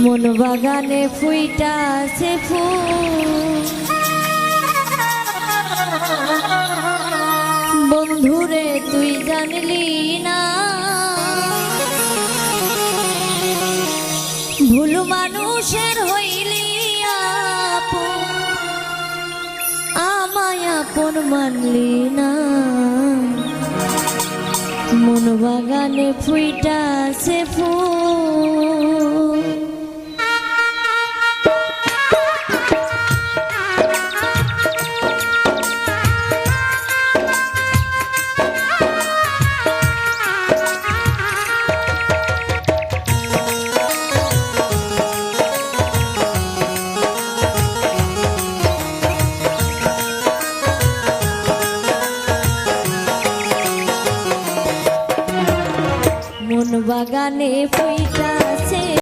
মন বাগানে ফুইটা সে ফুল। বন্ধুরে, তুই জানলি না। ভুল মানুষের হইলি আমায় আপন মানলি না। মন বাগানে ফুইটা সে ফুল। মন বাগানে পৈতাছে